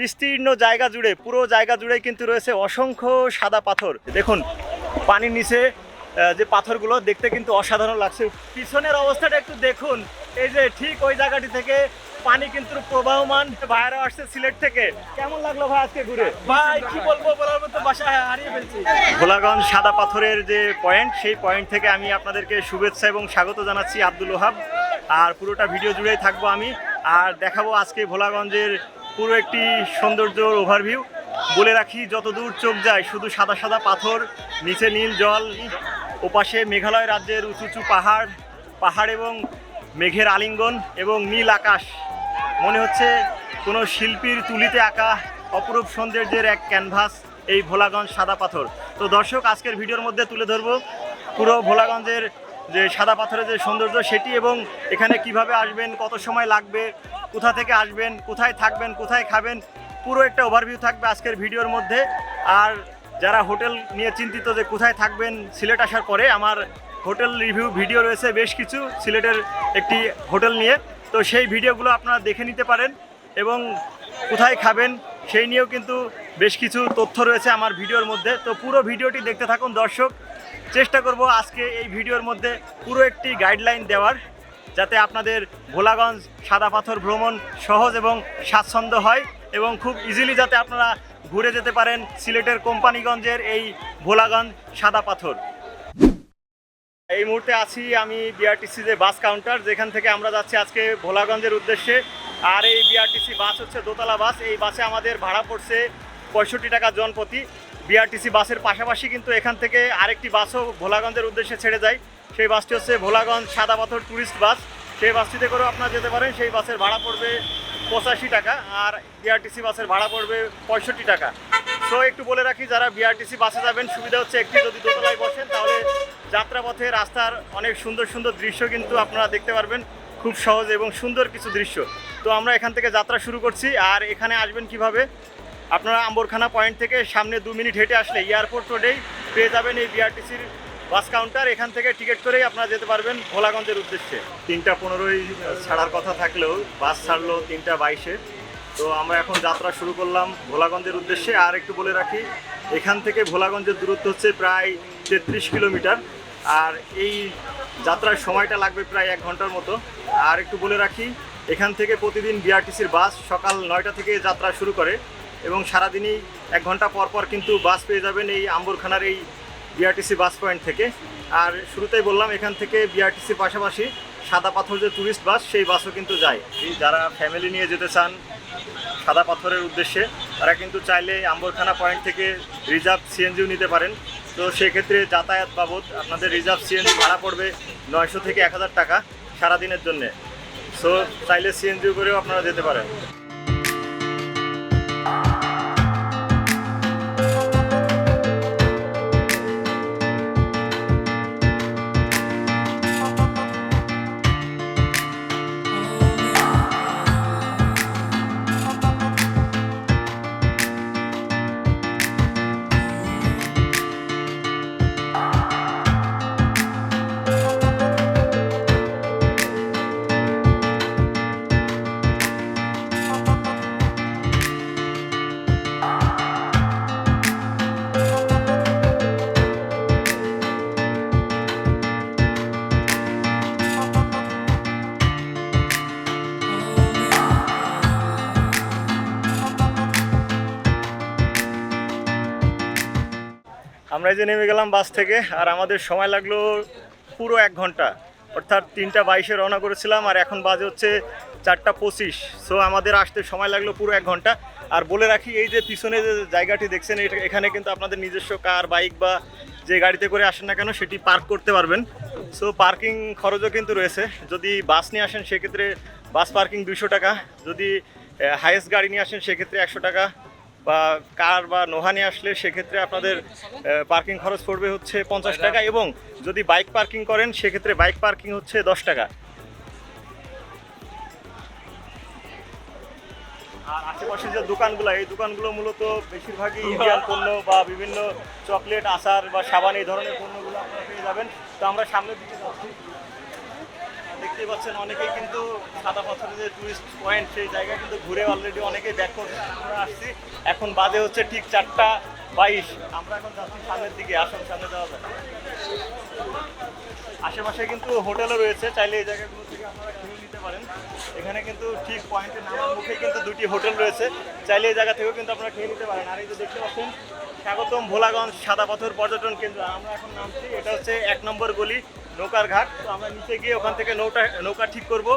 বিস্তীর্ণ জায়গা জুড়ে পুরো জায়গা জুড়ে কিন্তু রয়েছে অসংখ্য সাদা পাথর। দেখুন পানির নিচে যে পাথরগুলো দেখতে কিন্তু অসাধারণ লাগছে। পিছনের অবস্থাটা একটু দেখুন। এই যে ঠিক ওই জায়গাটি থেকে পানি কিন্তু প্রবাহমান বাইরে আসছে সিলেট থেকে। কেমন লাগল ভাই আজকে ঘুরে? ভাই কি বলব বলার মতো বাসা হারিয়ে ফেলছি। ভোলাগঞ্জ সাদা পাথরের যে পয়েন্ট সেই পয়েন্ট থেকে আমি আপনাদেরকে শুভেচ্ছা এবং স্বাগত জানাচ্ছি আব্দুল ওহাব। আর পুরোটা ভিডিও জুড়েই থাকব আমি। আর দেখাবো আজকে ভোলাগঞ্জের পুরো একটি সৌন্দর্য ওভারভিউ বলে রাখি যত দূর চোখ যায়, শুধু সাদা সাদা পাথর, নিচে নীল জল, ওপাশে মেঘালয় রাজ্যের উঁচু উঁচু পাহাড় পাহাড় এবং মেঘের আলিঙ্গন এবং নীল আকাশ। মনে হচ্ছে কোনো শিল্পীর তুলিতে আঁকা অপরূপ সৌন্দর্যের এক ক্যানভাস এই ভোলাগঞ্জ সাদা পাথর। তো দর্শক, আজকের ভিডিওর মধ্যে তুলে ধরবো। পুরো ভোলাগঞ্জের যে সাদা পাথরের যে সৌন্দর্য সেটি এবং এখানে কীভাবে আসবেন, কত সময় লাগবে, কোথা থেকে আসবেন, কোথায় থাকবেন, কোথায় খাবেন, পুরো একটা ওভারভিউ থাকবে আজকের ভিডিওর মধ্যে। আর যারা হোটেল নিয়ে চিন্তিত যে কোথায় থাকবেন, সিলেট আসার পরে আমার হোটেল রিভিউ ভিডিও রয়েছে বেশ কিছু সিলেটের একটি হোটেল নিয়ে। তো সেই ভিডিওগুলো আপনারা দেখে নিতে পারেন এবং কোথায় খাবেন সেই নিয়েও কিন্তু বেশ কিছু তথ্য রয়েছে আমার ভিডিওর মধ্যে। তো পুরো ভিডিওটি দেখতে থাকুন দর্শক। চেষ্টা করব আজকে এই ভিডিওর মধ্যে পুরো একটি গাইডলাইন দেওয়ার, যাতে আপনাদের ভোলাগঞ্জ সাদা পাথর ভ্রমণ সহজ এবং স্বাচ্ছন্দ্য হয় এবং খুব ইজিলি যাতে আপনারা ঘুরে যেতে পারেন সিলেটের কোম্পানিগঞ্জের এই ভোলাগঞ্জ সাদা পাথর। এই মুহূর্তে আছি আমি বিআরটিসি যে বাস কাউন্টার যেখান থেকে আমরা যাচ্ছি আজকে ভোলাগঞ্জের উদ্দেশ্যে। আর এই বিআরটিসি বাস হচ্ছে দোতলা বাস এই বাসে আমাদের ভাড়া পড়ছে পঁয়ষট্টি টাকা জনপ্রতি। বিআরটিসি বাসের পাশাপাশি কিন্তু এখান থেকে আরেকটি বাসও ভোলাগঞ্জের উদ্দেশ্যে ছেড়ে যায়। সেই বাসটি হচ্ছে ভোলাগঞ্জ সাদা পাথর ট্যুরিস্ট বাস। সেই বাসটিতে করেও আপনারা যেতে পারেন, সেই বাসের ভাড়া পড়বে পঁচাশি টাকা আর বিআরটিসি বাসের ভাড়া পড়বে পঁয়ষট্টি টাকা। সো একটু বলে রাখি, যারা বিআরটিসি বাসে যাবেন, সুবিধা হচ্ছে একটি, যদি দোতলায় বসেন, তাহলে যাত্রাপথে রাস্তার অনেক সুন্দর সুন্দর দৃশ্য কিন্তু আপনারা দেখতে পারবেন। খুব সহজ এবং সুন্দর কিছু দৃশ্য। তো আমরা এখান থেকে যাত্রা শুরু করছি, আর এখানে আসবেন কীভাবে? আপনারা আম্বরখানা পয়েন্ট থেকে সামনে দু মিনিট হেঁটে আসলে এয়ারপোর্ট রোডেই পেয়ে যাবেন এই বিআরটিসির বাস কাউন্টার। এখান থেকে টিকিট করেই আপনারা যেতে পারবেন ভোলাগঞ্জের উদ্দেশ্যে। তিনটা পনেরোই ছাড়ার কথা থাকলেও বাস ছাড়লো তিনটা বাইশে। তো আমরা এখন যাত্রা শুরু করলাম ভোলাগঞ্জের উদ্দেশ্যে। আর একটু বলে রাখি, এখান থেকে ভোলাগঞ্জের দূরত্ব হচ্ছে প্রায় তেত্রিশ কিলোমিটার। আর এই যাত্রার সময়টা লাগবে প্রায় এক ঘণ্টার মতো। আর একটু বলে রাখি, এখান থেকে প্রতিদিন বিআরটিসির বাস সকাল নয়টা থেকে যাত্রা শুরু করে। এবং সারাদিনই এক ঘণ্টা পর পর কিন্তু বাস পেয়ে যাবেন এই আম্বরখানার এই বিআরটিসি বাস পয়েন্ট থেকে। আর শুরুতেই বললাম, এখান থেকে বিআরটিসির পাশাপাশি সাদা পাথর যে ট্যুরিস্ট বাস সেই বাসও কিন্তু যায়। যারা ফ্যামিলি নিয়ে যেতে চান সাদা পাথরের উদ্দেশ্যে, তারা কিন্তু চাইলে আম্বরখানা পয়েন্ট থেকে রিজার্ভ সিএনজিও নিতে পারেন। তো সেক্ষেত্রে যাতায়াত বাবদ আপনাদের রিজার্ভ সিএনজি ভাড়া পড়বে নয়শো থেকে এক হাজার টাকা সারাদিনের জন্যে। সো চাইলে সিএনজিও করেও আপনারা যেতে পারেন। আমরা যে নেমে গেলাম বাস থেকে, আর আমাদের সময় লাগল পুরো এক ঘণ্টা। অর্থাৎ তিনটা বাইশে রওনা করেছিলাম, আর এখন বাজে হচ্ছে চারটা পঁচিশ। সো আমাদের আসতে সময় লাগল পুরো এক ঘণ্টা। আর বলে রাখি, এই যে পিছনে যে জায়গাটি দেখছেন এখানে কিন্তু আপনাদের নিজস্ব কার, বাইক বা যে গাড়িতে করে আসেন না কেন, সেটি পার্ক করতে পারবেন। সো পার্কিং খরচও কিন্তু রয়েছে। যদি বাস নিয়ে আসেন, সেক্ষেত্রে বাস পার্কিং দুশো টাকা। যদি হাইয়েস্ট গাড়ি নিয়ে আসেন, সেক্ষেত্রে একশো টাকা। বা কার বা নোহানি আসলে সেক্ষেত্রে আপনাদের পার্কিং খরচ পড়বে হচ্ছে পঞ্চাশ টাকা এবং যদি বাইক পার্কিং করেন সেক্ষেত্রে বাইক পার্কিং হচ্ছে দশ টাকা। আর আশেপাশে যে দোকানগুলো এই দোকানগুলো মূলত বেশিরভাগই ইন্ডিয়ান পণ্য বা বিভিন্ন চকলেট আচার বা সাবান এই ধরনের পণ্যগুলো আপনারা পেয়ে যাবেন। তো আমরা সামনের দিকে যাচ্ছি। দেখতে পাচ্ছেন, অনেকেই কিন্তু সাদা পাথরের যে টুরিস্ট পয়েন্ট সেই জায়গায় কিন্তু ঘুরে অলরেডি অনেকেই ব্যাক আমরা আসছি। এখন বাজে হচ্ছে ঠিক চারটা বাইশ। আমরা এখন যাচ্ছি সামনের দিকে, আসুন, সামনে যাওয়া যায় আশেপাশে কিন্তু হোটেলও রয়েছে, চাইলে এই জায়গাগুলো থেকে আপনারা খেয়ে নিতে পারেন। এখানে কিন্তু ঠিক পয়েন্টে নামার মুখে কিন্তু দুটি হোটেল রয়েছে। চাইলে এই জায়গা থেকেও কিন্তু আপনারা খেয়ে নিতে পারেন। আর এই যে দেখতে পাচ্ছেন, স্বাগতম ভোলাগঞ্জ সাদা পাথর পর্যটন কেন্দ্র। আমরা এখন নামছি, এটা হচ্ছে এক নম্বর গলি। নৌকার ঘাট। তো আমরা নিচে গিয়ে ওখান থেকে নৌকা নৌকা ঠিক করব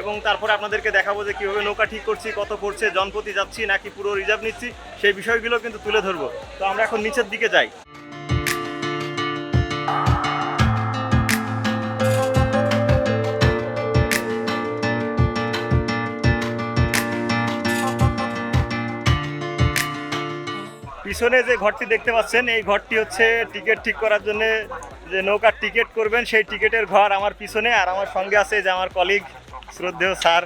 এবং তারপরে আপনাদেরকে দেখাবো যে কীভাবে নৌকা ঠিক করছি, কত পড়ছে, জনপতি যাচ্ছি নাকি পুরো রিজার্ভ নিচ্ছি, সেই বিষয়গুলো কিন্তু তুলে ধরবো। তো আমরা এখন নিচের দিকে যাই। পিছনে যে ঘরটি দেখতে পাচ্ছেন, এই ঘরটি হচ্ছে টিকিট ঠিক করার জন্য যে নৌকার টিকিট করবেন, সেই টিকিটের ঘর আমার পিছনে। আর আমার সঙ্গে আছে যে আমার কলিগ শ্রদ্ধেয় স্যার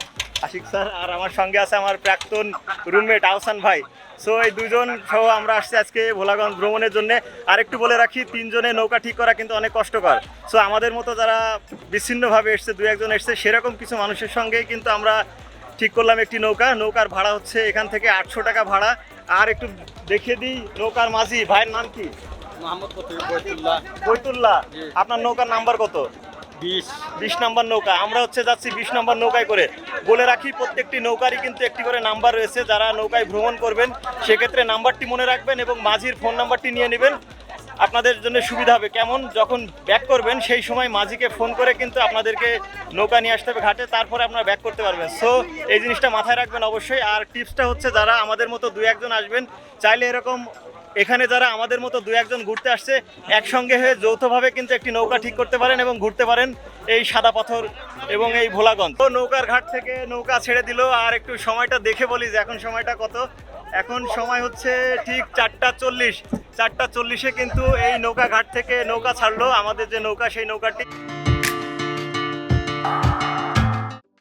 আশিক স্যার, আর আমার সঙ্গে আছে আমার প্রাক্তন রুমমেট আহসান ভাই। সো এই দুজন সহ আমরা আসছি আজকে ভোলাগঞ্জ ভ্রমণের জন্য। আর একটু বলে রাখি, তিনজনে নৌকা ঠিক করা কিন্তু অনেক কষ্টকর। সো আমাদের মতো যারা বিচ্ছিন্নভাবে এসছে দু একজন এসছে, সেরকম কিছু মানুষের সঙ্গেই কিন্তু আমরা ঠিক করলাম একটি নৌকা। নৌকার ভাড়া হচ্ছে এখান থেকে আটশো টাকা ভাড়া। আর একটু দেখিয়ে দিই, নৌকার মাঝি, ভাইয়ের নাম কি? মোহাম্মদ বৈতুল্লাহ। বৈতুল্লাহ আপনার নৌকার নাম্বার কত? বিশ। বিশ নম্বর নৌকা। আমরা হচ্ছে যাচ্ছি বিশ নম্বর নৌকায় করে। বলে রাখি প্রত্যেকটি নৌকারই কিন্তু একটি করে নাম্বার রয়েছে। যারা নৌকায় ভ্রমণ করবেন সেক্ষেত্রে নাম্বারটি মনে রাখবেন এবং মাঝির ফোন নাম্বারটি নিয়ে নেবেন। আপনাদের জন্য সুবিধা হবে। কেমন? যখন ব্যাক করবেন সেই সময় মাঝিকে ফোন করে কিন্তু আপনাদেরকে নৌকা নিয়ে আসতে হবে ঘাটে। তারপরে আপনারা ব্যাক করতে পারবেন। সো এই জিনিসটা মাথায় রাখবেন অবশ্যই। আর টিপসটা হচ্ছে যারা আমাদের মতো দু একজন আসবেন চাইলে এরকম এখানে যারা আমাদের মতো দু একজন ঘুরতে আসছে, একসঙ্গে হয়ে যৌথভাবে কিন্তু একটি নৌকা ঠিক করতে পারেন এবং ঘুরতে পারেন এই সাদা পাথর এবং এই ভোলাগঞ্জ। তো নৌকার ঘাট থেকে নৌকা ছেড়ে দিল, আর একটু সময়টা দেখে বলি যে এখন সময়টা কত। এখন সময় হচ্ছে ঠিক চারটা চল্লিশ। চারটা চল্লিশে কিন্তু এই নৌকা ঘাট থেকে নৌকা ছাড়লো, আমাদের যে নৌকা সেই নৌকাটি।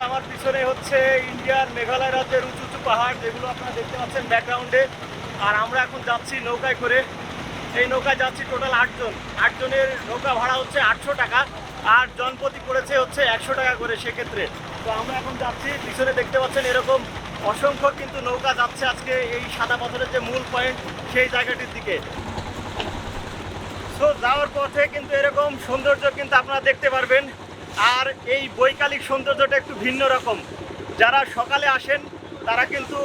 আমার পিছনে হচ্ছে ইন্ডিয়ার মেঘালয় রাজ্যের উঁচু উঁচু পাহাড়, যেগুলো আপনারা দেখতে পাচ্ছেন ব্যাকগ্রাউন্ডে আর আমরা এখন যাচ্ছি নৌকায় করে। এই নৌকায় যাচ্ছি টোটাল আটজন। আটজনের নৌকা ভাড়া হচ্ছে আটশো টাকা আর জনপতি করেছে হচ্ছে একশো টাকা করে সেক্ষেত্রে। তো আমরা এখন যাচ্ছি, পিছনে দেখতে পাচ্ছেন এরকম অসংখ্য কিন্তু নৌকা যাচ্ছে আজকে এই সাদা পাথরের যে মূল পয়েন্ট সেই জায়গাটির দিকে। সো যাওয়ার পথে কিন্তু এরকম সৌন্দর্য কিন্তু আপনারা দেখতে পারবেন। আর এই বৈকালিক সৌন্দর্যটা একটু ভিন্ন রকম। যারা সকালে আসেন তারা কিন্তু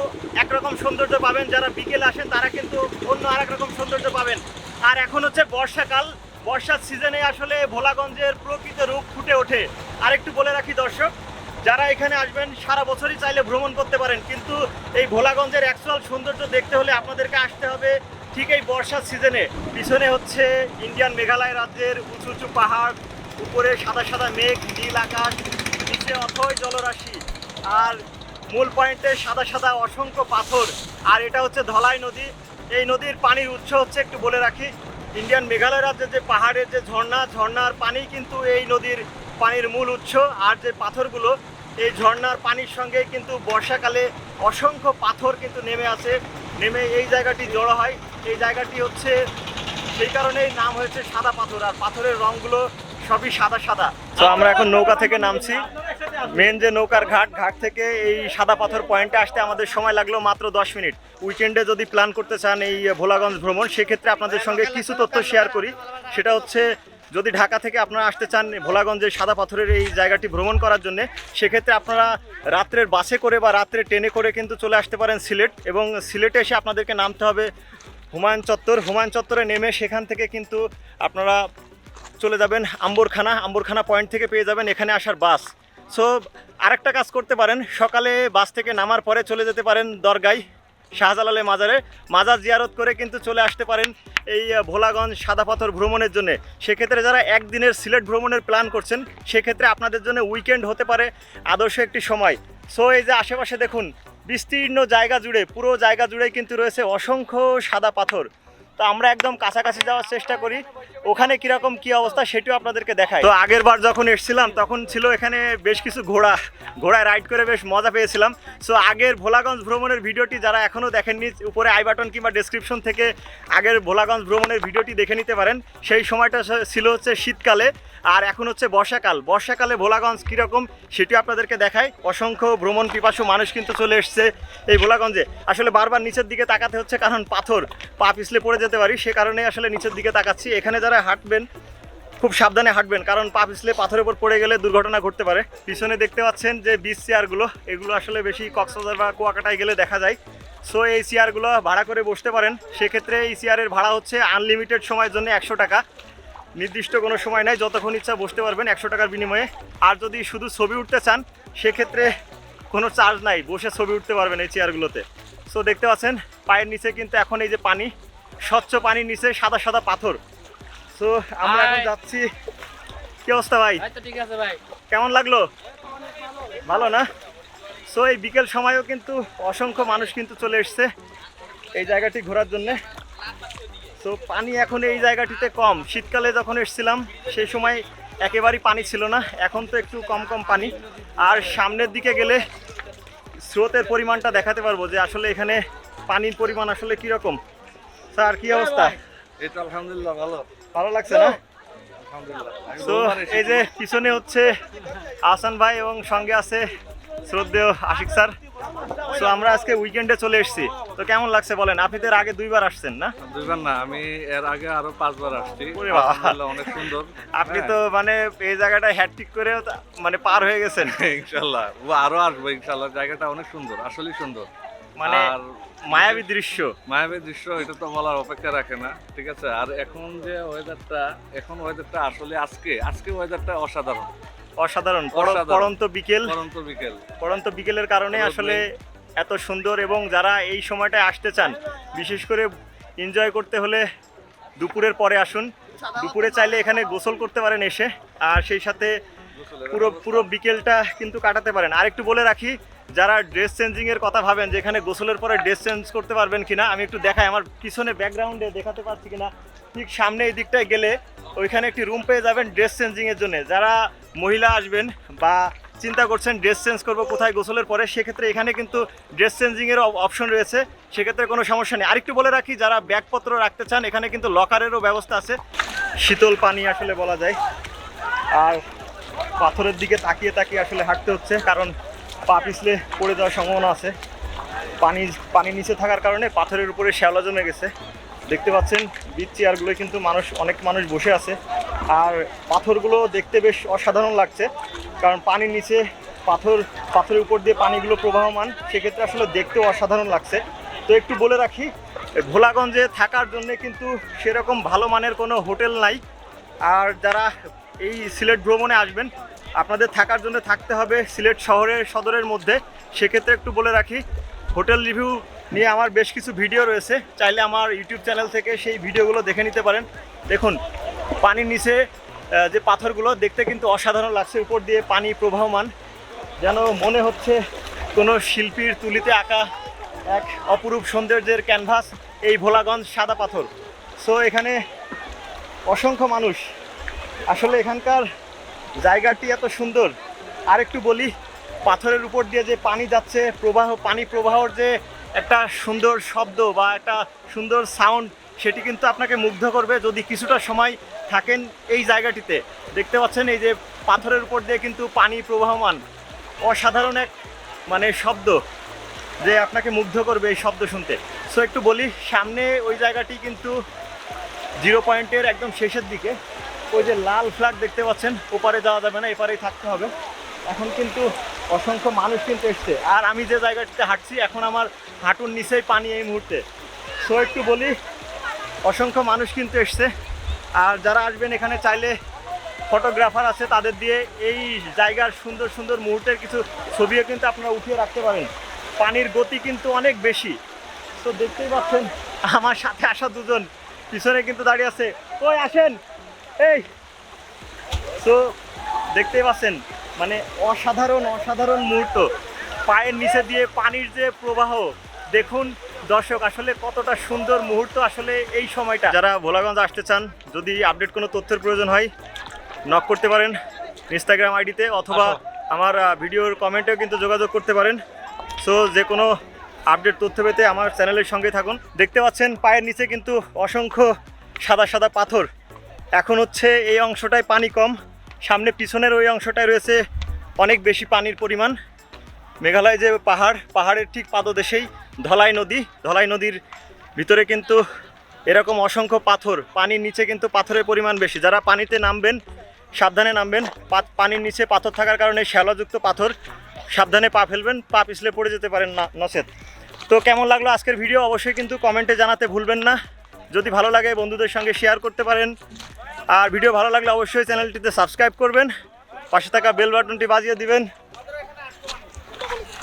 একরকম সৌন্দর্য পাবেন, যারা বিকেলে আসেন তারা কিন্তু অন্য আর রকম সৌন্দর্য পাবেন। আর এখন হচ্ছে বর্ষাকাল, বর্ষার সিজনে আসলে ভোলাগঞ্জের প্রকৃত রূপ ফুটে ওঠে। আর একটু বলে রাখি দর্শক, যারা এখানে আসবেন সারা বছরই চাইলে ভ্রমণ করতে পারেন, কিন্তু এই ভোলাগঞ্জের অ্যাকচুয়াল সৌন্দর্য দেখতে হলে আপনাদেরকে আসতে হবে ঠিক এই বর্ষার সিজনে। পিছনে হচ্ছে ইন্ডিয়ান মেঘালয় রাজ্যের উঁচু উঁচু পাহাড়, উপরে সাদা সাদা মেঘ, নীল আকাশ, নিচে অথই জলরাশি। আর মূল পয়েন্টে সাদা সাদা অসংখ্য পাথর। আর এটা হচ্ছে ধলাই নদী। এই নদীর পানির উৎস হচ্ছে একটু বলে রাখি। ইন্ডিয়ান মেঘালয় রাজ্যের যে পাহাড়ের যে ঝর্ণা, ঝর্ণার পানি কিন্তু এই নদীর পানির মূল উৎস। আর যে পাথরগুলো, এই ঝর্ণার পানির সঙ্গে কিন্তু বর্ষাকালে অসংখ্য পাথর কিন্তু নেমে আসে। নেমে এই জায়গাটি জড়ো হয়। এই জায়গাটি হচ্ছে, সেই কারণেই নাম হয়েছে সাদা পাথর। আর পাথরের রঙগুলো সবই সাদা সাদা। তো আমরা এখন নৌকা থেকে নামছি। মেন যে নৌকার ঘাট ঘাট থেকে এই সাদা পাথর পয়েন্টে আসতে আমাদের সময় লাগল মাত্র দশ মিনিট। উইকেন্ডে যদি প্ল্যান করতে চান এই ভোলাগঞ্জ ভ্রমণ, সেক্ষেত্রে আপনাদের সঙ্গে কিছু তথ্য শেয়ার করি। সেটা হচ্ছে, যদি ঢাকা থেকে আপনারা আসতে চান ভোলাগঞ্জের সাদা পাথরের এই জায়গাটি ভ্রমণ করার জন্য, সেক্ষেত্রে আপনারা রাত্রের বাসে করে বা রাত্রে ট্রেনে করে কিন্তু চলে আসতে পারেন সিলেট এবং সিলেটে এসে আপনাদেরকে নামতে হবে হুমায়ুন চত্বর। হুমায়ুন চত্বরে নেমে সেখান থেকে কিন্তু আপনারা চলে যাবেন আম্বরখানা। আম্বরখানা পয়েন্ট থেকে পেয়ে যাবেন এখানে আসার বাস। সো আরেকটা কাজ করতে পারেন। সকালে বাস থেকে নামার পরে চলে যেতে পারেন দরগায় শাহজালালে মাজারে। মাজার জিয়ারত করে কিন্তু চলে আসতে পারেন এই ভোলাগঞ্জ সাদা পাথর ভ্রমণের জন্য। সেক্ষেত্রে যারা একদিনের সিলেট ভ্রমণের প্ল্যান করছেন, সেক্ষেত্রে আপনাদের জন্য উইকেন্ড হতে পারে আদর্শ একটি সময়। সো এই যে আশেপাশে দেখুন, বিস্তীর্ণ জায়গা জুড়ে, পুরো জায়গা জুড়েই কিন্তু রয়েছে অসংখ্য সাদা পাথর। তো আমরা একদম কাছাকাছি যাওয়ার চেষ্টা করি। ওখানে কীরকম কি অবস্থা সেটিও আপনাদেরকে দেখাই। তো আগের বার যখন এসেছিলাম, তখন ছিল এখানে বেশ কিছু ঘোড়া। ঘোড়ায় রাইড করে বেশ মজা পেয়েছিলাম। সো আগের ভোলাগঞ্জ ভ্রমণের ভিডিওটি যারা এখনও দেখেননি, উপরে আই বাটন কিংবা ডেসক্রিপশন থেকে আগের ভোলাগঞ্জ ভ্রমণের ভিডিওটি দেখে নিতে পারেন। সেই সময়টা ছিল হচ্ছে শীতকালে। আর এখন হচ্ছে বর্ষাকাল। বর্ষাকালে ভোলাগঞ্জ কীরকম সেটি আপনাদেরকে দেখাই। অসংখ্য ভ্রমণ পিপাসু মানুষ কিন্তু চলে এসছে এই ভোলাগঞ্জে। আসলে বারবার নিচের দিকে তাকাতে হচ্ছে কারণ পাথর। পা পিছলে পড়ে যেতে পারি, সে কারণে আসলে নিচের দিকে তাকাচ্ছি। এখানে যারা হাঁটবেন, খুব সাবধানে হাঁটবেন, কারণ পা পিছলে পাথরের উপর পড়ে গেলে দুর্ঘটনা ঘটতে পারে। পিছনে দেখতে পাচ্ছেন যে বিচ চেয়ারগুলো এগুলো আসলে বেশি কক্সবাজার বা কুয়াকাটায় গেলে দেখা যায়। সো এই চেয়ারগুলো ভাড়া করে বসতে পারেন। সেক্ষেত্রে এই চেয়ারের ভাড়া হচ্ছে আনলিমিটেড সময়ের জন্য একশো টাকা। নির্দিষ্ট কোনো সময় নাই যতক্ষণ ইচ্ছা বসতে পারবেন একশো টাকার বিনিময়ে। আর যদি শুধু ছবি উঠতে চান সেক্ষেত্রে কোনো চার্জ নাই বসে ছবি উঠতে পারবেন এই চেয়ারগুলোতে। সো দেখতে পাচ্ছেন পায়ের নিচে কিন্তু এখন এই যে পানি স্বচ্ছ পানির নিচে সাদা সাদা পাথর। সো আমরা এখন যাচ্ছি। কি অবস্থা ভাই? ঠিক আছে ভাই। কেমন লাগল? ভালো না? সো এই বিকেল সময়ও কিন্তু অসংখ্য মানুষ কিন্তু চলে এসছে এই জায়গাটি ঘোরার জন্যে। তো পানি এখন এই জায়গাটিতে কম। শীতকালে যখন এসছিলাম সেই সময় একেবারেই পানি ছিল না। এখন তো একটু কম কম পানি। আর সামনের দিকে গেলে স্রোতের পরিমাণটা দেখাতে পারব যে আসলে এখানে পানির পরিমাণ আসলে কীরকম। স্যার কী অবস্থা? তো আলহামদুলিল্লাহ ভালো। ভালো লাগছে না? তো এই যে পিছনে হচ্ছে আসান ভাই এবং সঙ্গে আছে শ্রদ্ধেয় আশিক স্যার। তো আমরা আজকে উইকেন্ডে চলে এসেছি। তো কেমন লাগছে বলেন? আপনি তো এর আগে দুইবার আসছেন না? দুইবার না আমি এর আগে আরও পাঁচবার আসছি। অনেক সুন্দর। আপনি হ্যাঁ, তো মানে এই জায়গাটা হ্যাট্রিক করে মানে পার হয়ে গেছেন। ইনশাল্লাহ ও আরও আসব ইনশাল্লাহ জায়গাটা অনেক সুন্দর আসলেই সুন্দর। মানে মায়াবী দৃশ্য। মায়াবী দৃশ্য এটা তো বলার অপেক্ষা রাখে না ঠিক আছে? আর এখন যে ওয়েদারটা এখন ওয়েদারটা আসলে আজকে আজকে ওয়েদারটা অসাধারণ। অসাধারণ। পরন্ত বিকেল। পরন্ত বিকেল। পরন্ত বিকেলের কারণে আসলে। এত সুন্দর এবং যারা এই সময়টায় আসতে চান, বিশেষ করে এনজয় করতে হলে দুপুরের পরে আসুন। দুপুরে চাইলে এখানে গোসল করতে পারেন এসে, আর সেই সাথে পুরো পুরো বিকেলটা কিন্তু কাটাতে পারেন। আর একটু বলে রাখি, যারা ড্রেস চেঞ্জিং এর কথা ভাবেন যে এখানে গোসলের পরে ড্রেস চেঞ্জ করতে পারবেন কিনা, আমি একটু দেখাই, আমার পিছনে ব্যাকগ্রাউন্ডে দেখাতে পারছি কিনা। ঠিক সামনে এই দিকটায় গেলে ওইখানে একটি রুম পেয়ে যাবেন ড্রেস চেঞ্জিং এর জন্য। যারা মহিলা আসবেন বা চিন্তা করছেন ড্রেস চেঞ্জ করব, কোথায় গোসলের পরে, সেক্ষেত্রে এখানে কিন্তু ড্রেস চেঞ্জিংয়ের অপশন রয়েছে। সেক্ষেত্রে কোনো সমস্যা নেই। আরেকটু বলে রাখি, যারা ব্যাগপত্র রাখতে চান, এখানে কিন্তু লকারেরও ব্যবস্থা আছে। শীতল পানি আসলে বলা যায়। আর পাথরের দিকে তাকিয়ে তাকিয়ে আসলে হাঁটতে হচ্ছে, কারণ পা পিছলে পড়ে যাওয়ার সম্ভাবনা আছে। পানি পানি নিচে থাকার কারণে পাথরের উপরে শ্যাওলা জমে গেছে। দেখতে পাচ্ছেন বিচ চেয়ারগুলো কিন্তু মানুষ, অনেক মানুষ বসে আছে। আর পাথরগুলো দেখতে বেশ অসাধারণ লাগছে, কারণ পানির নিচে পাথর, পাথরের উপর দিয়ে পানিগুলো প্রবাহমান, সেক্ষেত্রে আসলে দেখতেও অসাধারণ লাগছে। তো একটু বলে রাখি, ভোলাগঞ্জে থাকার জন্য কিন্তু সেরকম ভালো মানের কোনো হোটেল নাই। আর যারা এই সিলেট ভ্রমণে আসবেন, আপনাদের থাকার জন্য থাকতে হবে সিলেট শহরের সদরের মধ্যে। সেক্ষেত্রে একটু বলে রাখি, হোটেল রিভিউ নিয়ে আমার বেশ কিছু ভিডিও রয়েছে। চাইলে আমার ইউটিউব চ্যানেল থেকে সেই ভিডিওগুলো দেখে নিতে পারেন। দেখুন পানির নিচে যে পাথরগুলো দেখতে কিন্তু অসাধারণ লাগছে, উপর দিয়ে পানি প্রবাহমান। যেন মনে হচ্ছে কোনো শিল্পীর তুলিতে আঁকা এক অপরূপ সৌন্দর্যের ক্যানভাস, এই ভোলাগঞ্জ সাদা পাথর। সো এখানে অসংখ্য মানুষ। আসলে এখানকার জায়গাটি এত সুন্দর। আর একটু বলি, পাথরের উপর দিয়ে যে পানি যাচ্ছে, প্রবাহ, পানি প্রবাহর যে একটা সুন্দর শব্দ বা একটা সুন্দর সাউন্ড সেটি কিন্তু আপনাকে মুগ্ধ করবে। যদি কিছুটা সময় থাকেন এই জায়গাটিতে। দেখতে পাচ্ছেন এই যে পাথরের উপর দিয়ে কিন্তু পানি প্রবাহমান। অসাধারণ এক মানে শব্দ যে আপনাকে মুগ্ধ করবে এই শব্দ শুনতে। সো একটু বলি, সামনে ওই জায়গাটি কিন্তু জিরো পয়েন্টের একদম শেষের দিকে। ওই যে লাল ফ্ল্যাগ দেখতে পাচ্ছেন, ওপারে যাওয়া যাবে না, এপারেই থাকতে হবে। এখন কিন্তু অসংখ্য মানুষ কিন্তু এসছে। আর আমি যে জায়গাটিতে হাঁটছি, এখন আমার হাঁটুর নিচেই পানি এই মুহূর্তে। সো একটু বলি, অসংখ্য মানুষ কিন্তু এসছে। আর যারা আসবেন এখানে চাইলে ফটোগ্রাফার আছে তাদের দিয়ে এই জায়গার সুন্দর সুন্দর মুহূর্তের কিছু ছবিও কিন্তু আপনারা উঠিয়ে রাখতে পারেন। পানির গতি কিন্তু অনেক বেশি। তো দেখতেই পাচ্ছেন, আমার সাথে আসা দুজন, পিছনে কিন্তু দাঁড়িয়ে আছে। ওই, আসেন। এই। তো দেখতেই পাচ্ছেন মানে অসাধারণ অসাধারণ মুহূর্ত। পায়ের নিচে দিয়ে পানির যে প্রবাহ, দেখুন দর্শক আসলে কতটা সুন্দর মুহূর্ত আসলে এই সময়টা। যারা ভোলাগঞ্জ আসতে চান যদি আপডেট কোনো তথ্যের প্রয়োজন হয় নক করতে পারেন ইনস্টাগ্রাম আইডিতে অথবা আমার ভিডিওর কমেন্টেও কিন্তু যোগাযোগ করতে পারেন। সো যে কোনো আপডেট তথ্য পেতে আমার চ্যানেলের সঙ্গে থাকুন। দেখতে পাচ্ছেন পায়ের নিচে কিন্তু অসংখ্য সাদা সাদা পাথর। এখন হচ্ছে এই অংশটায় পানি কম। সামনে পিছনের ওই অংশটায় রয়েছে অনেক বেশি পানির পরিমাণ। মেঘালয় যে পাহাড়, পাহাড়ের ঠিক পাদদেশেই ধলাই নদী। ধলাই নদীর ভিতরে কিন্তু এরকম অসংখ্য পাথর, পানির নিচে কিন্তু পাথরের পরিমাণ বেশি। যারা পানিতে নামবেন, সাবধানে নামবেন পানির নিচে পাথর থাকার কারণে শ্যালোযুক্ত পাথর সাবধানে পা ফেলবেন, পা পিছলে পড়ে যেতে পারেন না, নচেত। তো কেমন লাগল আজকের ভিডিও? অবশ্যই কিন্তু কমেন্টে জানাতে ভুলবেন না। যদি ভালো লাগে, বন্ধুদের সঙ্গে শেয়ার করতে পারেন। আর ভিডিও ভালো লাগলে অবশ্যই চ্যানেলটিতে সাবস্ক্রাইব করবেন। পাশে থাকা বেল বাটনটি বাজিয়ে দিবেন।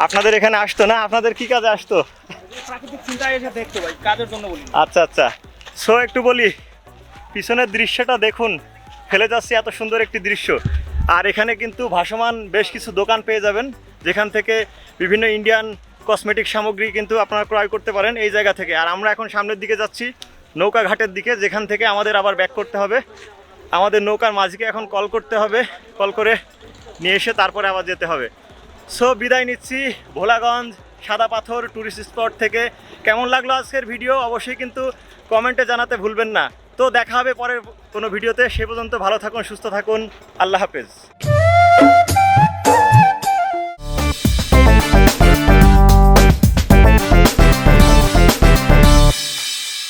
আপনাদের এখানে আসতো না? আপনাদের কি কাজে আসতো? প্রাকৃতিক চিন্তায় এসে দেখতে ভাই কাজের জন্য বলি। আচ্ছা আচ্ছা। সো একটু বলি পিছনের দৃশ্যটা দেখুন। ফেলে যাচ্ছে এত সুন্দর একটি দৃশ্য। আর এখানে কিন্তু ভাসমান বেশ কিছু দোকান পেয়ে যাবেন যেখান থেকে বিভিন্ন ইন্ডিয়ান কসমেটিক সামগ্রী কিন্তু আপনারা ক্রয় করতে পারেন এই জায়গা থেকে। আর আমরা এখন সামনের দিকে যাচ্ছি নৌকা ঘাটের দিকে যেখান থেকে আমাদের আবার ব্যাক করতে হবে। আমাদের নৌকার মাঝিকে এখন কল করতে হবে কল করে নিয়ে এসে তারপরে আবার যেতে হবে। সো বিদায় নিচ্ছি ভোলাগঞ্জ সাদা পাথর ট্যুরিস্ট স্পট থেকে। কেমন লাগল আজকের ভিডিও অবশ্যই কিন্তু কমেন্টে জানাতে ভুলবেন না। তো দেখা হবে পরের কোনো ভিডিওতে সে পর্যন্ত ভালো থাকুন, সুস্থ থাকুন। আল্লাহ হাফেজ।